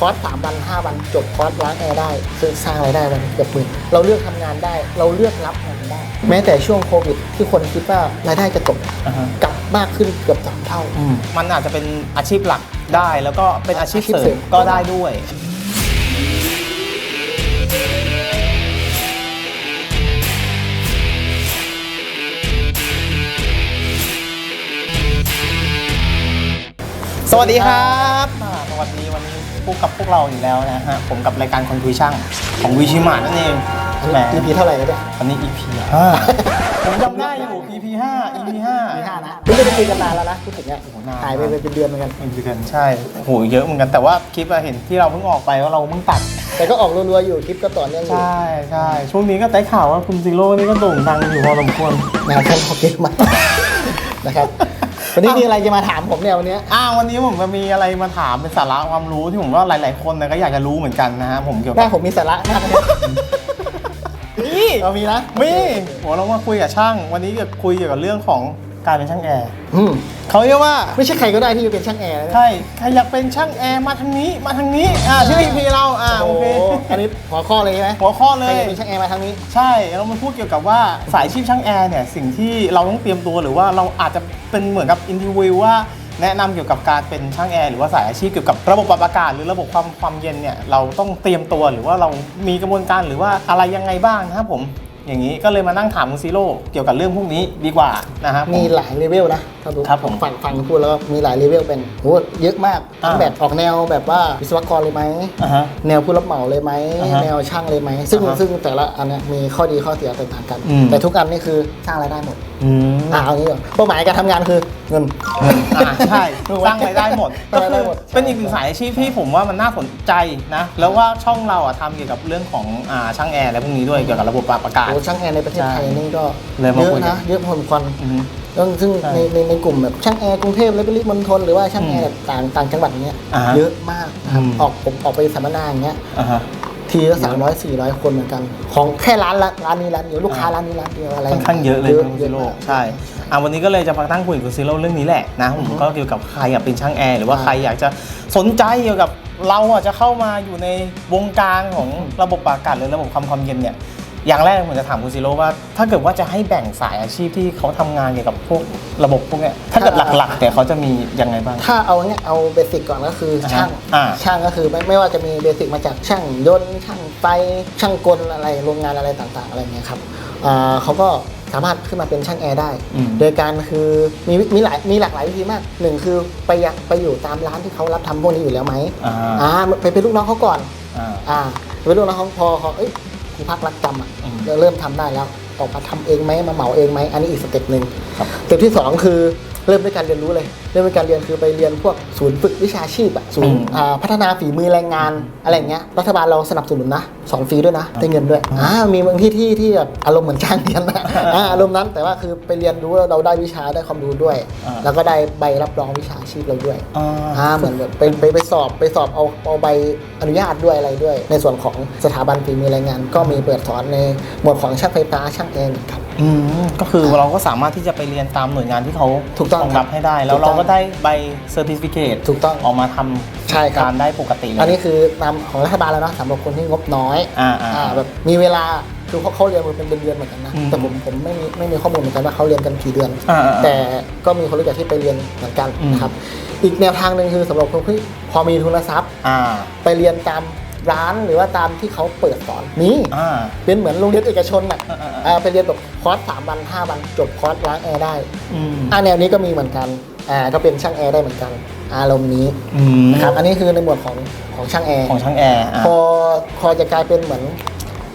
คอร์สสามวันห้าวันจบคอร์สล้างแอร์ได้ซึ่งสร้างรายได้วันเกือบหมื่นเราเลือกทำงานได้ เราเลือกรับงานได้ แม้แต่ช่วงโควิด ที่คนคิดว่ารายได้จะตกอ่าฮะกลับมากขึ้นเกือบสามเท่า มันอาจจะเป็นอาชีพหลักได้ แล้วก็เป็นอาชีพอาชีพเสเสริริมมก็ได้ด้วยสวัสดีครับอ่าสวัสดีวัน นี้พบกับพวกเราอีกแล้วนะฮะผมกับรายการคนคุยช่างของวิชิมานั่นเองแหม EP เท่าไหร่แล้วเนี่ยวันนี้ EP ห้าผมจำได้อยู่ EP ห้า EP ห้า มีห้านะไม่ได้คุยกันนานแล้วนะพูดถึงเนี่ยโอ้โหนาน หายไปเป็นเดือนเหมือนกันเป็นเดือนใช่โหเยอะเหมือนกันแต่ว่าคลิปอะเห็นที่เราเพิ่งออกไปว่าเราเพิ่งตัด แต่ก็ออกรัวๆอยู่คลิปก็ต่อเนื่องอยู่ใช่ใช่ช่วงนี้ก็ได้ข่าวว่าคุณซีโร่นี่ก็โด่งดังอยู่พอสมควร นะครับท่านขอเก็บมานะครับ วันนี้มีอะไรจะมาถามผมเนี่ยวันเนี้ยอ่าวันนี้ผมจะมีอะไรมาถามเป็นสาระความรู้ที่ผมว่าหลาย ๆ คนนะก็อยากจะรู้เหมือนกันนะฮะผมเกี่ยวหน้ากับผมมีสาระมากเลยนี่ เรามีนะมีโหเรามาคุยกับช่าง วันนี้จะคุยเกี่ยวกับเรื่องของ การเป็นช่างแอร์อืมเขาเรียกว่าไม่ใช่ใครก็ได้ที่จะเป็นช่างแอร์นะใช่ใครอยากเป็นช่างแอร์มาทางนี้มาทางนี้อ่าชื่อ EP เราอ่าโอโอ้เคโหอันนี้หัวข้อเลยใช่ไหมหัวข้อเลใครย จะเป็นช่างแอร์มาทางนี้ ใช่เรามาพูดเกี่ยวกับว่าสายอาชีพช่างแอร์เนี่ยสิ่งที่เราต้องเตรียมตัวหรือว่าเราอาจจะเป็นเหมือนกับอินทิวิวว่า แนะนำเกี่ยวกับการเป็นช่างแอร์หรือว่าสายอาชีพเกี่ยวกับระบบปรับอากาศหรือระบบความความเย็นเนี่ยเราต้องเตรียมตัวหรือว่าเรามีกระบวนการหรือว่าอะไรยังไงบ้างนะครับผม อย่างนี้ก็เลยมานั่งถามคุณซีโร่เกี่ยวกับเรื่องพวกนี้ดีกว่านะครับมีหลายเลเวลนะถ้าดูครับผมฟังฟังพูดแล้วก็มีหลายเลเวลเป็นโหเยอะมากทั้งอ่าแบบออกแนวแบบว่าวิศวกรเลยไหมอ่าฮะ แนวผู้รับเหมาเลยไหมอ่าฮะแนวช่างเลยไหมซึ่งอ่าฮะซึ่งแต่ละอันเนี้ยมีข้อดีข้อเสียแตกต่างกัน อืม แต่ทุกอันนี่คือสร้างรายได้หมดอืมอ่าเอางี้ก่อนเป้าหมายการทำงานคือเงิน อ่าใช่ สร้างรายได้หมดสร้างรายได้ก็คือหมด เป็นอีกหนึ่งสายอาชีพที่ผมว่ามันน่าสนใจนะ แล้วว่าช่องเราอะทำเกี่ยวกับเรื่องของอ่าช่างแอร์และพวกนี้ด้วยเกี่ยวกับระบบปรับอากาศ โอ้ช่างแอร์ในประเทศไทยนี่ก็เลยมาเยอะคุยกัน นะเยอะพอสมควร อือฮึ ซึ่งซึ่งใช่ในในในกลุ่มแบบช่างแอร์กรุงเทพและปริมณฑลหรือว่าช่างแอร์แบบต่างต่างจังหวัดอย่างเงี้ยอ่าฮะเยอะมากนะครับอืม ออกผมออกไปสัมมนาอย่างเงี้ย อ่าฮะ ทีละสามร้อยสี่ร้อยคนเหมือนกัน ของแค่ร้านละร้านนี้ร้านเดียวลูกค้าร้านนี้ร้านเดียวอะไรค่อนข้างเยอะเลยเยอะคุณเยซิอะโร่มาก ใช่อะวันนี้ก็เลยจะมาตั้งคุยกับคุณซิโร่เรื่องนี้แหละนะผมก็เกี่ยวกับใครอยากเป็นช่างแอร์หรือว่าอ่าใครอยากจะสนใจเกี่ยวกับเราอะจะเข้ามาอยู่ในวงการของระบบปรับอากาศหรือระบบความความเย็นเนี่ย อย่างแรกผมจะถามคุณซิโร่ว่า ถ้าเกิดว่าจะให้แบ่งสายอาชีพที่เขาทำงานเกี่ยวกับพวกระบบพวกเนี้ยถ้าเกิดหลักๆเนี่ยเขาจะมียังไงบ้าง ถ้าเอาเนี้ยเอาเบสิกก่อนก็คืออาฮะช่างอ่า ช่างก็คือไม่ไม่ว่าจะมีเบสิกมาจากช่างยนต์ช่างไฟช่างกลอะไรโรงงานอะไรต่างๆ อะไรเงี้ยครับอ่าเขาก็สามารถขึ้นมาเป็นช่างแอร์ได้ อืม โดยการคือมีวิมีหลายมีหลากหลายวิธีมากหนึ่งคือไปยังไปอยู่ตามร้านที่เขารับทำพวกนี้อยู่แล้วไหมอ่าอ่าไปเป็นลูกน้องเขาก่อน อ่า อ่าไปเป็นลูกน้องเขาพอเขาเอ้ย ครูพักรักจำอะอืมเราเริ่มทำได้แล้วออกมาทำเองไหมมาเหมาเองไหมอันนี้อีกสเต็ปหนึ่งครับสเต็ปที่สองคือ เริ่มด้วยการเรียนรู้เลย เริ่มด้วยการเรียนคือไปเรียนพวกศูนย์ฝึกวิชาชีพอะศูนย์อืมอ่าพัฒนาฝีมือแรงงานอะไรอย่างเงี้ยรัฐบาลเราสนับสนุนนะสอนฟรีด้วยนะได้เงินด้วยอ่ามีบางที่ที่ที่แบบอารมณ์เหมือนจ้างเรียนนะอ่าอารมณ์นั้นแต่ว่าคือไปเรียนรู้แล้วเราได้วิชาได้ความรู้ด้วยอ่าแล้วก็ได้ใบรับรองวิชาชีพเราด้วยอ่าอ่าเหมือนแบบไปไปไปสอบไปสอบเอาเอาใบอนุญาตด้วยอะไรด้วย ในส่วนของสถาบันฝีมือแรงงาน ก็มีเปิดสอนในหมวดของช่างไฟฟ้าช่างแอร์เหมื อนกันอืมก็คือเราก็สามารถที่จะไปเรียนตามหน่วยงานที่เขาถูกต้องรองรับให้ได้ แล้วถูกต้เราองก็ได้ใบเซอร์ติฟิเคตถูกต้องออกมาทำใช่ครับการได้ปกติเลยอันนี้คือนำของรัฐบาลแล้วนะสำหรับคนที่งบน้อยอ่าอ่าแบบมีเวลาคือเขาเขาเรียนมันเป็นเดือนๆเหมือนกันนะอืมแต่ผมผมไม่มีไม่มีข้อมูลเหมือนกันว่าเขาเรียนกันกี่เดือนอ่าอ่าแต่ก็มีคนรู้จักที่ไปเรียนเหมือนกันอืมนะครับอีกแนวทางหนึ่งคือสำหรับคนที่พอมีทุนทรัพย์อ่าไปเรียนตาม ร้านหรือว่าตามที่เขาเปิดสอนมีอ่า เป็นเหมือนโรงเรียนเอกชนอะอ่าอ่าอ่าอ่าไปเรียนแบบคอร์สสามวันห้าวันจบคอร์สล้างแอร์ได้อืมอ่าแนวนี้ก็มีเหมือนกันอ่าก็เป็นช่างแอร์ได้เหมือนกัน อารมณ์นี้อืมนะครับอันนี้คือในหมวดของของช่างแอร์ ของช่างแอร์อ่าพอพอจะกลายเป็นเหมือน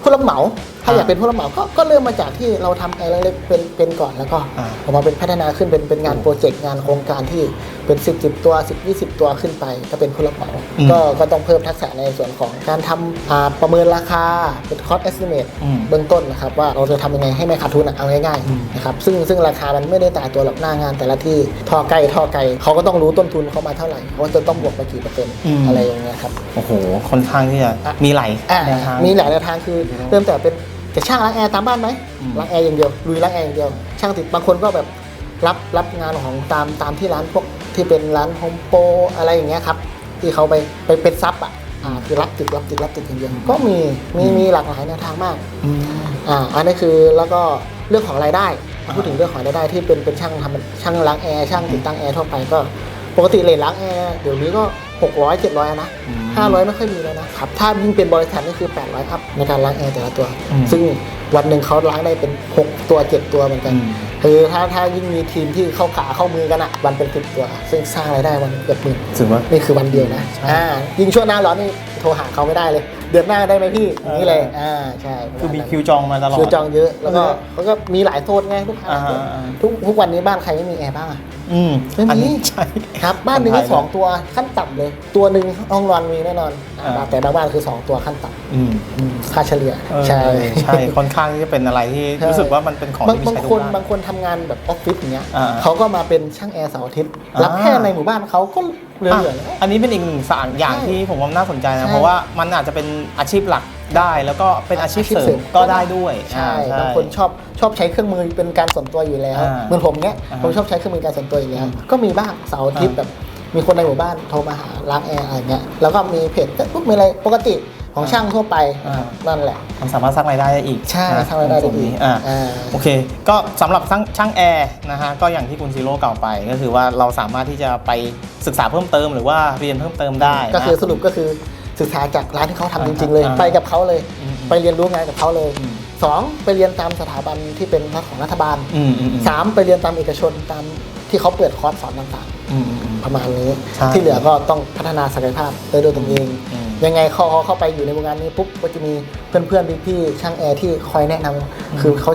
ผู้รับเหมา ถ้าอ่าอยากเป็นผู้รับเหมาก็ก็เริ่มมาจากที่เราทำแอร์เล็กๆเป็นเป็นก่อนแล้วก็อ่า ออกมาเป็นพัฒนาขึ้นเป็นเป็นงานโปรเจกต์งานโครงการที่เป็น10 10ตัว10 20 ตัวขึ้นไปก็เป็นผู้รับเหมาก็ก็ต้องเพิ่มทักษะในส่วนของการทำอ่าประเมินราคาเป็นคอสเอสติเมตอืม เบื้องต้นนะครับว่าเราจะทำยังไงให้ไม่ขาดทุนอะเอาง่ายอืมๆนะครับซึ่งซึ่งราคามันไม่ได้ตายตัวหรอกหน้างาน แต่ละที่ท่อไกลท่อไกลเขาก็ต้องรู้ต้นทุนเขามาเท่าไหร่ว่าจะต้องบวกไปกี่เปอร์เซ็นต์อะไรอย่างเงี้ยครับ โอ้โหค่อนข้างที่จะอะมีหลายอ่าแนวทาง มีหลายแนวทางคือเริ่มแต่เป็น จะช่างล้างแอร์ตามบ้านไหมอืมล้างแอร์อย่างเดียวลุยล้างแอร์อย่างเดียว ช่างติดบางคนก็แบบรับรับงานของตามตามที่ร้านพวกที่เป็นร้านโฮมโปรอะไรอย่างเงี้ยครับที่เขาไปไปเป็นซับอะอ่าคือรับตึกรับตึกรับตึกอย่างเดียวก็มีมีมีหลากหลายแนวทางมากอ่าอันนี้คือแล้วก็เรื่องของรายได้อ่าพูดถึงเรื่องของรายได้ที่เป็นเป็นช่างทำช่างล้างแอร์ช่างติดตั้งแอร์ทั่วไปก็ ปกติเลทล้างแอร์เดี๋ยวนี้ก็ 600 700นะอืม500 ไม่ค่อยมีแล้วนะครับ ถ้ายิ่งเป็นบริษัทนี่คือ 800อัพในการล้างแอร์แต่ละตัวอืมซึ่งวันหนึ่งเขาล้างได้เป็น 6 ตัว 7 ตัวเหมือนกันอืมคือถ้าถ้ายิ่งมีทีมที่เข้าขาเข้ามือกันอะวันเป็นสิบตัว ซึ่งสร้างรายได้วันเกือบหมื่นถือว่า นี่คือวันเดียวนะใช่อ่ายิ่งช่วงหน้าร้อนนี่โทรหาเขาไม่ได้เลย เดือนหน้าได้ไหมพี่อย่างนี้เลยอ่าใช่คือมีคิวจองมาตลอดคิวจองเยอะแล้วก็เออเขาก็มีหลายโซนไงลูกค้าอ่าฮะอ่าทุกทุกวันนี้บ้านใครไม่มีแอร์บ้างอะอืมไม่มีอันนี้ใช่ครับบ้านหนึ่งก็คนไทยสองตัวขั้นต่ำเลย ตัวหนึ่งห้องนอนมีแน่นอน อ่าอ่า แต่บางบ้านคือสองตัวขั้นต่อืมำอืมค่าเฉลี่ยเออใช่ใช่ ค่อนข้างที่จะเป็นอะไรที่ใช่รู้สึกว่ามันเป็นของบางที่มีบางใช้ทุคนกบ้านบางคนทำงานแบบออฟฟิศอย่างเงี้ยอ่าเขาก็มาเป็นช่างแอร์เสาร์อาทิตย์อ่ารั รับแค่ในหมู่บ้านเขาก็เหลือๆแล้วอะอันนี้เป็นอีกหนึ่งสั่งอย่างใช่ที่ผมว่าน่าสนใจใช่ นะ เพราะว่ามันอาจจะเป็นอาชีพหลักได้ แล้วก็เป็นอาชีพเสริมก็ได้ด้วยใช่อ่าบางคนชอบชอบใช้เครื่องมือเป็นการส่วนตัวอยู่แล้วอ่าเหมือนผมเนี้ยอ่าผมชอบใช้เครื่องมือการส่วนตัวอยู่แล้วอืมก็มีบ้างเสาร์อาทิตย์อ่า แบบ มีคนในหมู่บ้านโทรมาหาล้างแอร์อะไรเงี้ยแล้วก็มีเพจเฟซบุ๊กมีอะไรปกติของช่างทั่วไปอ่านั่นแหละ มันสามารถสร้างรายได้ได้อีกใช่นะทำรายได้ตได้รงดีนี้อ่าอ่า โอเค ก็สำหรับช่างช่างแอร์นะฮะก็อย่างที่คุณซีโร่กล่าวไป ก็คือว่าเราสามารถที่จะไปศึกษาเพิ่มเติมหรือว่าเรียนเพิ่มเติมได้นะ ก็คือสรุปก็คือศึกษาจากร้านที่เขาทำจริง ๆ เลย อ่าไปกับเขาเลย อืมไปเรียนรู้งานกับเขาเลยอืม สองไปเรียนตามสถาบันที่เป็นรัฐของรัฐบาลอืมอืมอืมสามไปเรียนตามเอกชนตามที่เขาเปิดคอร์สสอนต่างอืมอืมอืมๆ ประมาณนี้ ใช่ที่เหลือก็ต้องพัฒนาศักยภาพได้ด้วยตัวเอง อืม ยังไงเขาเข้าไปอยู่ในวงการนี้ปุ๊บก็จะมีเพื่อนๆพี่ๆช่างแอร์ที่คอยแนะนำคือเขา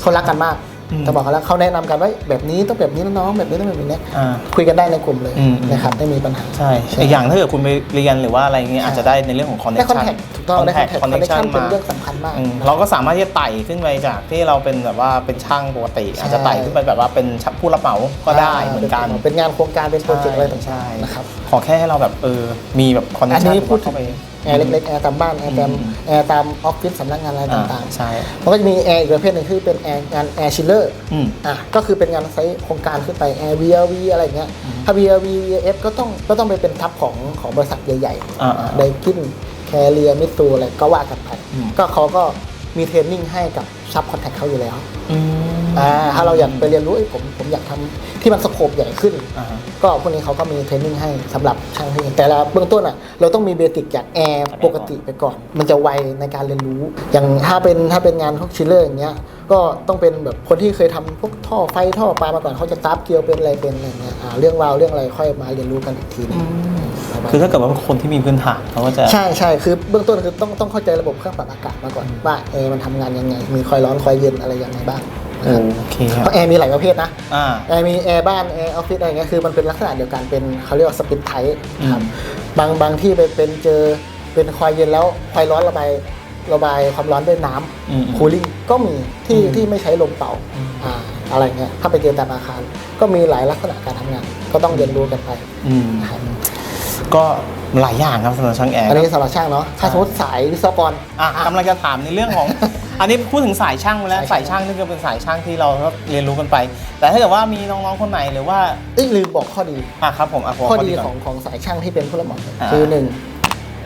เขารักกันมาก อืมจะบอกเขาแล้วเขาแนะนำกันว่าแบบนี้ต้องแบบนี้นะน้องแบบนี้ต้องแบบนี้อ่าคุยกันได้ในกลุ่มเลยอืมนะครับไม่มีปัญหาใช่อีกอย่างถ้าเกิดคุณไปเรียนหรือว่าอะไรเงี้ยใช่อาจจะได้ในเรื่องของคอนเนได้คคอนชั่นแทคถูกต้องได้คอนแทคคอนเนคชั่นเป็นมาเรื่องสำคัญมากอืมเราก็สามารถที่จะไต่ขึ้นไปจากที่เราเป็นแบบว่าเป็นช่างปกติใช่อาจจะไต่ขึ้นไปแบบว่าเป็นผู้รับเหมาก็ได้เหมือนกันเป็นงานโครงการเป็นโปรเจกต์อะไรต่าใช่งๆนะครับขอแค่ให้เราแบบเออมีแบบคอนเนคอันชั่นนี้พูดถึเข้างไป แอร์เล็กๆแอร์ตามบ้านแอร์ตามอืมแอร์ตามออฟฟิศสำนักงานอะไรอ่าต่างใช่ๆมันก็จะมีแอร์อีกประเภทหนึ่งที่เป็นแอร์งานแอร์ชิลเลอร์อืมอะก็คือเป็นงานไซต์โครงการขึ้นไปแอร์ VLV อะไรเงี้ยอืมถ้า VLV VF ก็ต้องก็ต้องไปเป็นทับของของบริษัทใหญ่อ่าๆไดกินแคเรียมิตูอะไรก็ว่ากันไปอืมก็เขาก็มีเทรนนิ่งให้กับซับคอนแทคเขาอยู่แล้ว อืมอ่าถ้าเราอยากไปเรียนรู้เอ้ยผมผมอยากทำที่มันสโคปใหญ่ขึ้นอ่าฮะก็พวกนี้เขาก็มีเทรนนิ่งให้สำหรับช่างที่แต่ละเบื้องต้นอะเราต้องมีเบสิกจากแอร์ปกติไปก่อน มันจะไวในการเรียนรู้ อย่างถ้าเป็นถ้าเป็นงานพวกชิลเลอร์อย่างเงี้ยก็ต้องเป็นแบบคนที่เคยทำพวกท่อไฟท่อปลามาก่อนเขาจะตับเกลียวเป็นอะไรเป็นอะไรเงี้ยอ่าเรื่องราวเรื่องอะไรค่อยมาเรียนรู้กันอีกทีหนึงประมาณคือถ้าเกิดว่าคนที่มีพื้นฐานเขาก็จะใช่ใช่คือเบื้องต้นคือต้องต้องเข้าใจระบบเครื่องปรับอากาศมาก่อนว่าแอร์มันทำงานยังไง มีคอยร้อนคอยเย็นอะไรยังไงบ้างนะครับ โอเคคเพรับราะแอร์มีหลายประเภทนะอ่า แอร์มีแอร์บ้านแอร์ออฟฟิศอะไรเงี้ยคือมันเป็นลักษณะเดียวกันเป็นเขาเรียกว่าสปิทไทป์ครับอืมบางบางที่เป็นเป็นเจอเป็นคอยเย็นแล้วคอยร้อนระบายระบายความร้อนด้วยน้อืมำคูลิ่งก็มีที่อืมที่ไม่ใช้ลมเป่าอืม อ่าอะไรเงี้ยถ้าไปเจอตามอาคาร ก็มีหลายลักษณะการทำงาน ก็ต้องเรียนรู้กันไปอืมนะครับก็หลายอย่างครับสำหรับช่างแอร์อันนี้สำหรับช่างเนาะถ้าสมมติสายวิศวกร อะกำลังจะถามในเรื่องของ อันนี้พูดถึงสายช่างไปแล้วสาสายยช่าช่างงนี่ก็เป็นสายช่างที่เราก็เรียนรู้กันไป แต่ถ้าเกิดว่ามีน้องๆคนไหนหรือว่าเอ้ยลืมบอกข้อดีอะครับผมอะผมข้อขดีก่นของของสายช่างที่เป็นผู้รับเหมาอ่าคือหนึ่ง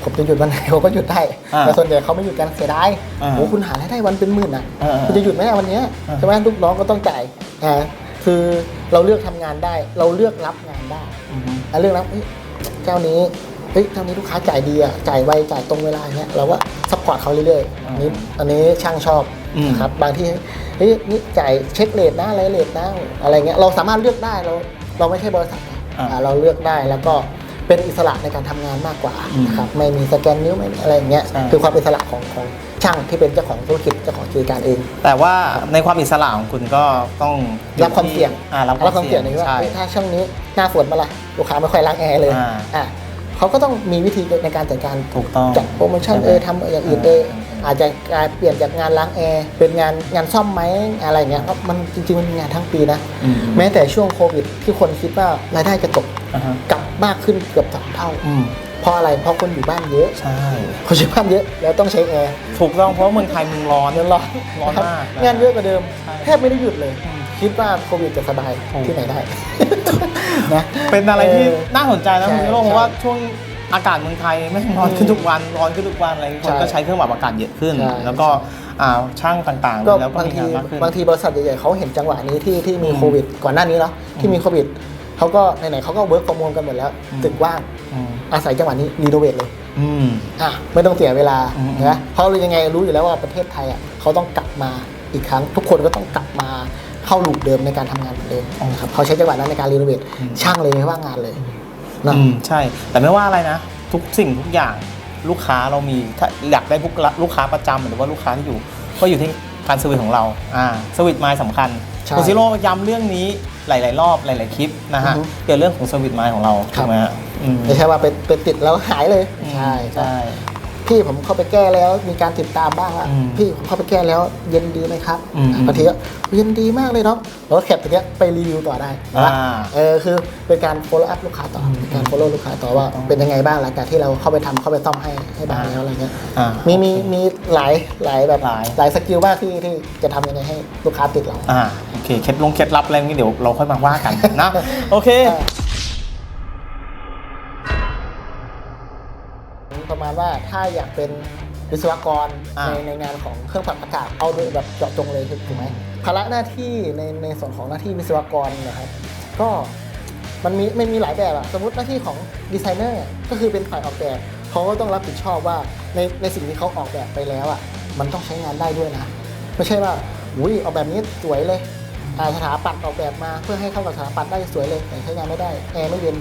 ผมจะหยุดวันไหนผมก็หยุดได้อ่าแต่ส่วนใหญ่เขาไม่หยุดกันเสียดายอ่าโอ้คุณหารายได้วันเป็นหมื่นอะอ่าคุณจะหยุดไหมอะวันเนี้ยอ่า ใช่ไหมลูกน้องก็ต้องจ่ายอ่าคือเราเลือกทำงานได้ เราเลือกรับงานได้อืมอะเรื่องรับเฮ้ยเจ้านี้ เฮ้ยเจ้านี้ลูกค้าจ่ายดีอะจ่ายไวจ่ายตรงเวลาเงี้ยเราก็ซัพพอร์ตเขาเรื่อยๆอันนี้อันนี้ช่างชอบอืมนะครับบางที่เฮ้ยนี่จ่ายเช็คเลทนะอะไรเลทนะอะไรเงี้ยเราสามารถเลือกได้เราเราไม่ใช่บริษัทนะอ่าอ่าเราเลือกได้แล้วก็เป็นอิสระในการทำงานมากกว่าอืมนะครับไม่มีสแกนนิ้วไม่มีอะไรอย่างเงี้ยใช่คือความอิสระของของช่างที่เป็นเจ้าของธุรกิจเจ้าของกิจการเอง แต่ว่าในความอิสระของคุณก็ต้องรับความเสี่ยงอ่ารับรับความมคาวเสี่เสี่ยยงงในว่าใช่เฮ้ยถ้าช่วงนี้หน้าฝนมาละลูกค้าไม่ค่อยล้างแอร์เลยอ่าอะ เขาก็ต้องมีวิธีในการจัดการถูกต้องจัดโปรโมชั่นใช่ไหมเออทำอย่างอื่นเอออาจจะการเปลี่ยนจากงานล้างแอร์เป็นงานงานซ่อมไหมอะไรเงี้ยเพราะมันจริงๆมันเป็นงานทั้งปีนะอืมแม้แต่ช่วงโควิดที่คนคิดว่ารายได้จะตกอ่าฮะกลับมากขึ้นเกือบสามเท่าอืมเพราะอะไรเพราะคนอยู่บ้านเยอะใช่คนอยู่บ้านเยอะแล้วต้องใช้แอร์ถูกต้องเพราะว่าเมืองไทยมันร้อนเงินร้อนร้อนครับมากนะงานเยอะกว่าเดิมใช่แทบไม่ได้หยุดเลยอืม คิดว่าโควิดจะสบายถูกที่ไหนได้นะเป็นอะไรที่เออน่าสนใจนะใช่คุณนิโรธใช่เพราะว่าช่วงอากาศเมืองไทยไม่งร้อนขึ้นทุกวันร้อนขึ้นทุกวันอะไรคนใช่ก็ใช้เครื่องปรับอากาศเยอะขึ้นใช่แล้วก็อ่าช่างต่างๆก็แล้วก็บางมีทีงานมากขึ้นบางทีบริษัทใหญ่ๆเขาเห็นจังหวะนี้ที่ที่มีอืมโควิด ก่อนหน้านี้เนาะที่มีโควิดเขาก็ไหนๆเขาก็เวิร์กฟอร์มกันหมดแล้วอืมตึกว่างอืมอาศัยจังหวะนี้รีโนเวทเลยอืมอะไม่ต้องเสียเวลาอืมนะเพราะเรายังไงรู้อยู่แล้วว่าประเทศไทยอะเขาต้องกลับมาอีกครั้ง ทุกคนก็ต้องกลับมา เข้าลูปเดิมในการทำงานเหมือนเดิมนะครับเขาใช้จังหวะนั้นในการรีโนเวทช่างเลยไม่ว่างงานเลยนะอืมใช่ แต่ไม่ว่าอะไรนะ ทุกสิ่งทุกอย่างลูกค้าเรามีถ้าอยากได้พวกลูกค้าประจำหรือว่าลูกค้าที่อยู่ ก็อยู่ที่การสวิตของเราอ่าสวิตไมล์สำคัญใช่คุณซิโร่ย้ำเรื่องนี้หลาย ๆ รอบหลาย ๆ คลิปนะฮะอือฮึเกี่ยวกับเรื่องของสวิตไมล์ของเราครัถูบกไหมฮะอืมไม่ใช่ว่าเป็นเป็นติดแล้วหายเลยใช่ใช่ พี่ผมเข้าไปแก้แล้ว มีการติดตามบ้างว่าอืมพี่ผมเข้าไปแก้แล้วเย็นดีไหมครับอืม บางทีก็เย็นดีมากเลยเนาะแล้วก็แคปตัวเนี้ยไปรีวิวต่อได้อ่าเออคือเป็นการ follow up ลูกค้าต่ออเป็นการ follow ลูกค้าต่อว่าเป็นยังไงบ้างหลังจากที่เราเข้าไปทำเข้าไปซ่อมให้ให้บ้างแล้วอะไรเงี้ย อ่า มีมีมีหลายหลายแบบหลาย หลายสกิลมากที่ที่จะทำยังไงให้ลูกค้าติดเรา อ่าโอเคเคล็ดลงเคล็ดลับอะไรนี้เดี๋ยวเราค่อยมาว่ากันนะ โอเค ณว่าถ้าอยากเป็นวิศวกรอ่า ในในงานของเครื่องปรับอากาศเอาโดยแบบเจาะจงเลยถูกไหมภาระหน้าที่ในในส่วนของหน้าที่วิศวกรนะครับก็มันมีมันมีหลายแบบอะสมมติหน้าที่ของดีไซเนอร์ก็คือเป็นฝ่ายออกแบบเขาก็ต้องรับผิดชอบว่าในในสิ่งที่เขาออกแบบไปแล้วอะมันต้องใช้งานได้ด้วยนะ ไม่ใช่ว่าอุ้ยออกแบบนี้สวยเลยอ่าสถาปัตย์ออกแบบมาเพื่อให้เข้ากับสถาปัตย์ได้สวยเลยแต่ใช้งานไม่ได้แอร์ไม่เย็น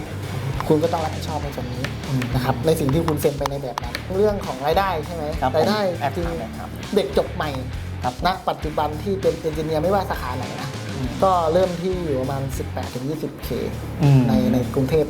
คุณก็ต้องรับผิดชอบในส่วนนี้อืมนะครับในสิ่งที่คุณเซ็นไปในแบบนั้น เรื่องของรายได้ใช่ไหมครับผมรายได้แอบจริงถามหน่อยครับเด็กจบใหม่ครับณปัจจุบันที่เป็นเอนจิเนียร์ไม่ว่าสาขาไหนนะอืมก็เริ่มที่อยู่ประมาณ 18-20k อืมในในกรุงเทพ